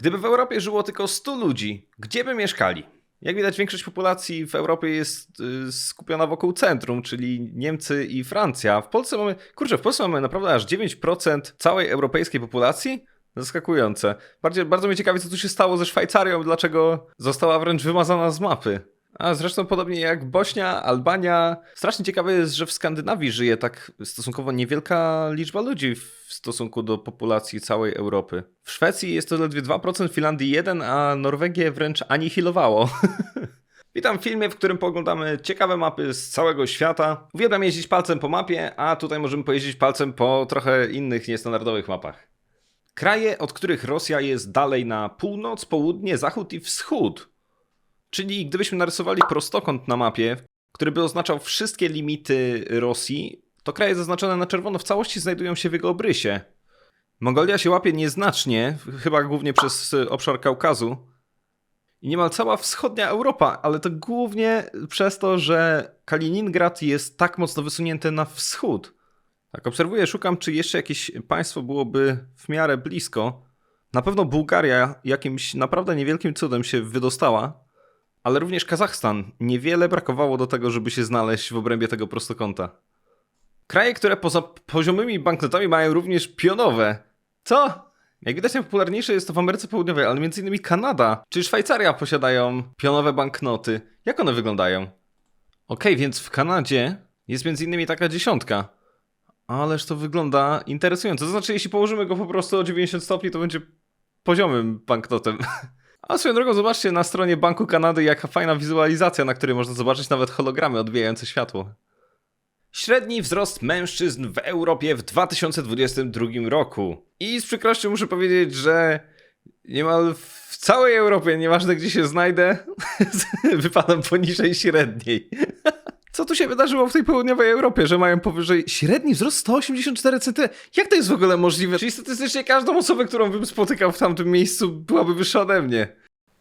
Gdyby w Europie żyło tylko 100 ludzi, gdzie by mieszkali? Jak widać, większość populacji w Europie jest y, skupiona wokół centrum, czyli Niemcy i Francja. W Polsce mamy, kurczę, w Polsce mamy naprawdę aż 9% całej europejskiej populacji. Zaskakujące. Bardziej, bardzo mnie ciekawi, co tu się stało ze Szwajcarią, dlaczego została wręcz wymazana z mapy. A zresztą podobnie jak Bośnia, Albania. Strasznie ciekawe jest, że w Skandynawii żyje tak stosunkowo niewielka liczba ludzi w stosunku do populacji całej Europy. W Szwecji jest to zaledwie 2%, w Finlandii 1%, a Norwegię wręcz anihilowało. Witam w filmie, w którym poglądamy ciekawe mapy z całego świata. Uwielbiam jeździć palcem po mapie, a tutaj możemy pojeździć palcem po trochę innych niestandardowych mapach. Kraje, od których Rosja jest dalej na północ, południe, zachód i wschód. Czyli gdybyśmy narysowali prostokąt na mapie, który by oznaczał wszystkie limity Rosji, to kraje zaznaczone na czerwono w całości znajdują się w jego obrysie. Mongolia się łapie nieznacznie, chyba głównie przez obszar Kaukazu. I niemal cała wschodnia Europa, ale to głównie przez to, że Kaliningrad jest tak mocno wysunięty na wschód. Tak obserwuję, szukam, czy jeszcze jakieś państwo byłoby w miarę blisko. Na pewno Bułgaria jakimś naprawdę niewielkim cudem się wydostała, ale również Kazachstan. Niewiele brakowało do tego, żeby się znaleźć w obrębie tego prostokąta. Kraje, które poza poziomymi banknotami mają również pionowe. Co? Jak widać, najpopularniejsze jest to w Ameryce Południowej, ale innymi Kanada czy Szwajcaria posiadają pionowe banknoty. Jak one wyglądają? Okej, więc w Kanadzie jest innymi taka dziesiątka. Ależ to wygląda interesująco. To znaczy, jeśli położymy go po prostu o 90 stopni, to będzie poziomym banknotem. A swoją drogą, zobaczcie na stronie Banku Kanady, jaka fajna wizualizacja, na której można zobaczyć nawet hologramy odbijające światło. Średni wzrost mężczyzn w Europie w 2022 roku. I z przykrością muszę powiedzieć, że niemal w całej Europie, nieważne gdzie się znajdę, wypadam poniżej średniej. Co tu się wydarzyło w tej południowej Europie, że mają powyżej średni wzrost 184 cm? Jak to jest w ogóle możliwe? Czyli statystycznie każdą osobę, którą bym spotykał w tamtym miejscu, byłaby wyższa ode mnie.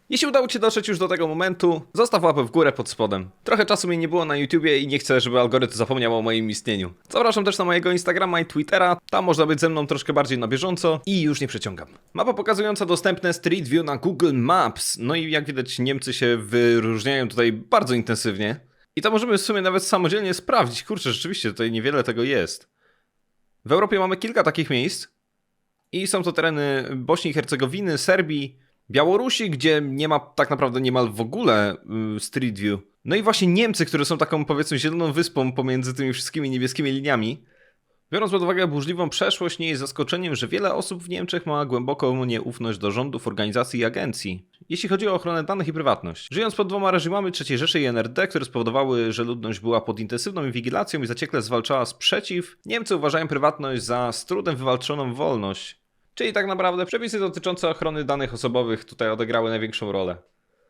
Jeśli udało Ci dotrzeć już do tego momentu, zostaw łapę w górę pod spodem. Trochę czasu mi nie było na YouTubie i nie chcę, żeby algorytm zapomniał o moim istnieniu. Zapraszam też na mojego Instagrama i Twittera, tam można być ze mną troszkę bardziej na bieżąco i już nie przeciągam. Mapa pokazująca dostępne Street View na Google Maps. No i jak widać Niemcy się wyróżniają tutaj bardzo intensywnie. I to możemy w sumie nawet samodzielnie sprawdzić. Kurczę, rzeczywiście tutaj niewiele tego jest. W Europie mamy kilka takich miejsc i są to tereny Bośni i Hercegowiny, Serbii, Białorusi, gdzie nie ma tak naprawdę niemal w ogóle y, Street View. No i właśnie Niemcy, które są taką powiedzmy zieloną wyspą pomiędzy tymi wszystkimi niebieskimi liniami. Biorąc pod uwagę burzliwą przeszłość, nie jest zaskoczeniem, że wiele osób w Niemczech ma głęboką nieufność do rządów, organizacji i agencji, jeśli chodzi o ochronę danych i prywatność. Żyjąc pod dwoma reżimami III Rzeszy i NRD, które spowodowały, że ludność była pod intensywną inwigilacją i zaciekle zwalczała sprzeciw, Niemcy uważają prywatność za z trudem wywalczoną wolność. Czyli tak naprawdę przepisy dotyczące ochrony danych osobowych tutaj odegrały największą rolę.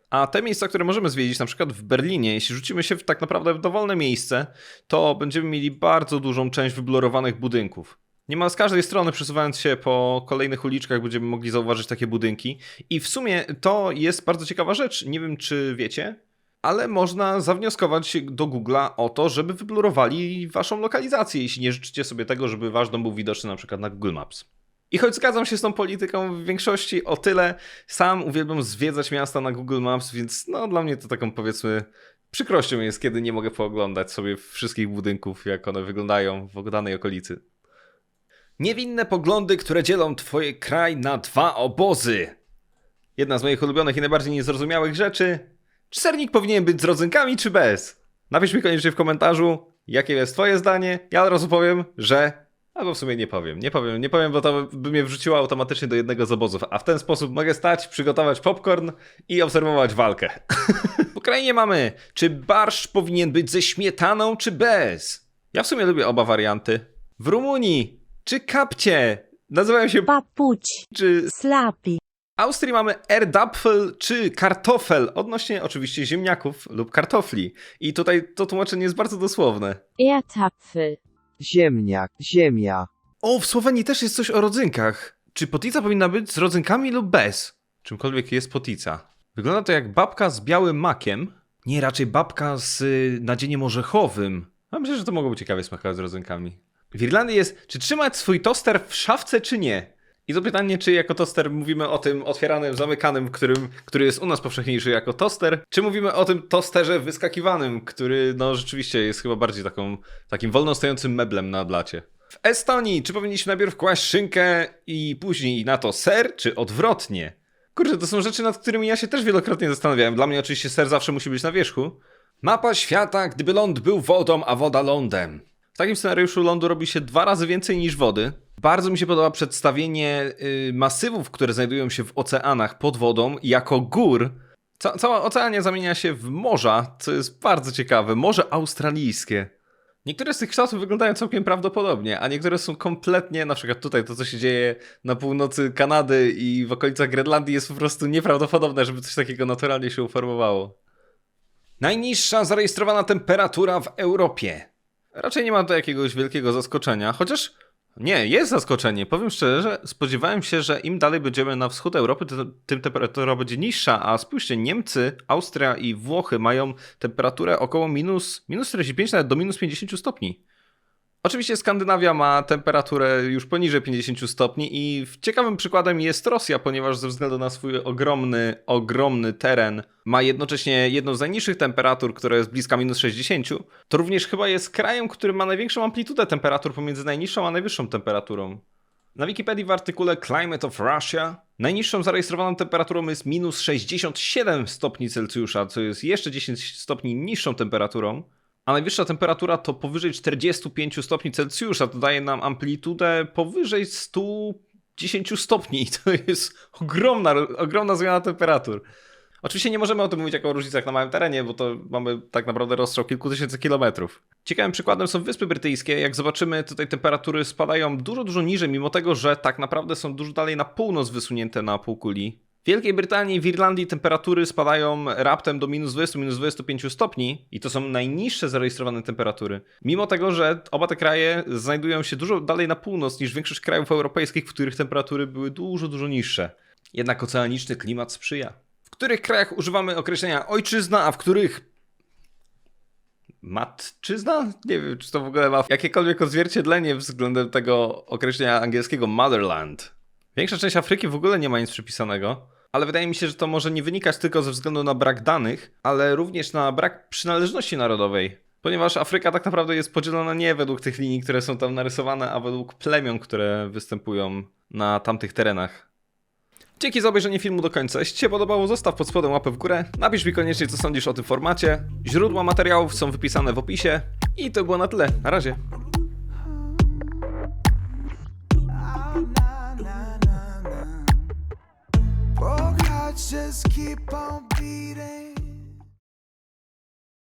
A te miejsca, które możemy zwiedzić, na przykład w Berlinie, jeśli rzucimy się w tak naprawdę w dowolne miejsce, to będziemy mieli bardzo dużą część wyblurowanych budynków. Niemal z każdej strony, przesuwając się po kolejnych uliczkach, będziemy mogli zauważyć takie budynki. I w sumie to jest bardzo ciekawa rzecz. Nie wiem, czy wiecie, ale można zawnioskować do Google'a o to, żeby wyblurowali waszą lokalizację, jeśli nie życzycie sobie tego, żeby wasz dom był widoczny na przykład na Google Maps. I choć zgadzam się z tą polityką w większości o tyle, sam uwielbiam zwiedzać miasta na Google Maps, więc no dla mnie to taką powiedzmy przykrością jest, kiedy nie mogę pooglądać sobie wszystkich budynków, jak one wyglądają w danej okolicy. Niewinne poglądy, które dzielą twoje kraj na dwa obozy. Jedna z moich ulubionych i najbardziej niezrozumiałych rzeczy. Czy sernik powinien być z rodzynkami, czy bez? Napisz mi koniecznie w komentarzu, jakie jest twoje zdanie. Ja od razu powiem, że Albo w sumie nie powiem. Nie powiem, nie powiem, bo to by mnie wrzuciło automatycznie do jednego z obozów. A w ten sposób mogę stać, przygotować popcorn i obserwować walkę. w Ukrainie mamy, czy barszcz powinien być ze śmietaną, czy bez? Ja w sumie lubię oba warianty. W Rumunii, czy kapcie? Nazywają się papuci, czy slapi, w Austrii mamy erdapfel czy kartofel, odnośnie oczywiście ziemniaków lub kartofli. I tutaj to tłumaczenie jest bardzo dosłowne. Erdapfel, Ziemniak, ziemia. O, w Słowenii też jest coś o rodzynkach. Czy potica powinna być z rodzynkami lub bez? Czymkolwiek jest potica. Wygląda to jak babka z białym makiem. Nie, raczej babka z y, nadzieniem orzechowym. A myślę, że to mogło być ciekawie smakować z rodzynkami. W Irlandii jest, czy trzymać swój toster w szafce, czy nie? I to pytanie, czy jako toster mówimy o tym otwieranym, zamykanym, którym, który jest u nas powszechniejszy jako toster, czy mówimy o tym tosterze wyskakiwanym, który no rzeczywiście jest chyba bardziej taką, takim wolno stojącym meblem na blacie. W Estonii, czy powinniśmy najpierw kłaść szynkę i później na to ser, czy odwrotnie? Kurczę, to są rzeczy, nad którymi ja się też wielokrotnie zastanawiałem. Dla mnie oczywiście ser zawsze musi być na wierzchu. Mapa świata, gdyby ląd był wodą, a woda lądem. W takim scenariuszu lądu robi się dwa razy więcej niż wody. Bardzo mi się podoba przedstawienie y, masywów, które znajdują się w oceanach pod wodą, jako gór. Ca cała oceania zamienia się w morza, co jest bardzo ciekawe. Morze australijskie. Niektóre z tych kształtów wyglądają całkiem prawdopodobnie, a niektóre są kompletnie, na przykład tutaj to, co się dzieje na północy Kanady i w okolicach Grenlandii jest po prostu nieprawdopodobne, żeby coś takiego naturalnie się uformowało. Najniższa zarejestrowana temperatura w Europie. Raczej nie mam to jakiegoś wielkiego zaskoczenia, chociaż nie, jest zaskoczenie. Powiem szczerze, spodziewałem się, że im dalej będziemy na wschód Europy, tym temperatura będzie niższa, a spójrzcie, Niemcy, Austria i Włochy mają temperaturę około minus, minus 45, nawet do minus 50 stopni. Oczywiście Skandynawia ma temperaturę już poniżej 50 stopni i ciekawym przykładem jest Rosja, ponieważ ze względu na swój ogromny, ogromny teren ma jednocześnie jedną z najniższych temperatur, która jest bliska minus 60. To również chyba jest krajem, który ma największą amplitudę temperatur pomiędzy najniższą a najwyższą temperaturą. Na Wikipedii w artykule Climate of Russia najniższą zarejestrowaną temperaturą jest minus 67 stopni Celsjusza, co jest jeszcze 10 stopni niższą temperaturą a najwyższa temperatura to powyżej 45 stopni Celsjusza. To daje nam amplitudę powyżej 110 stopni. To jest ogromna, ogromna zmiana temperatur. Oczywiście nie możemy o tym mówić jako o różnicach na małym terenie, bo to mamy tak naprawdę rozstrzał kilku tysięcy kilometrów. Ciekawym przykładem są Wyspy Brytyjskie. Jak zobaczymy, tutaj temperatury spadają dużo, dużo niżej, mimo tego, że tak naprawdę są dużo dalej na północ wysunięte na półkuli. W Wielkiej Brytanii i w Irlandii temperatury spadają raptem do minus 20, minus 25 stopni i to są najniższe zarejestrowane temperatury. Mimo tego, że oba te kraje znajdują się dużo dalej na północ niż większość krajów europejskich, w których temperatury były dużo, dużo niższe. Jednak oceaniczny klimat sprzyja. W których krajach używamy określenia ojczyzna, a w których matczyzna? Nie wiem, czy to w ogóle ma jakiekolwiek odzwierciedlenie względem tego określenia angielskiego motherland. Większa część Afryki w ogóle nie ma nic przypisanego, ale wydaje mi się, że to może nie wynikać tylko ze względu na brak danych, ale również na brak przynależności narodowej. Ponieważ Afryka tak naprawdę jest podzielona nie według tych linii, które są tam narysowane, a według plemion, które występują na tamtych terenach. Dzięki za obejrzenie filmu do końca. Jeśli Ci się podobało, zostaw pod spodem łapę w górę. Napisz mi koniecznie, co sądzisz o tym formacie. Źródła materiałów są wypisane w opisie. I to było na tyle. Na razie. Just keep on beating.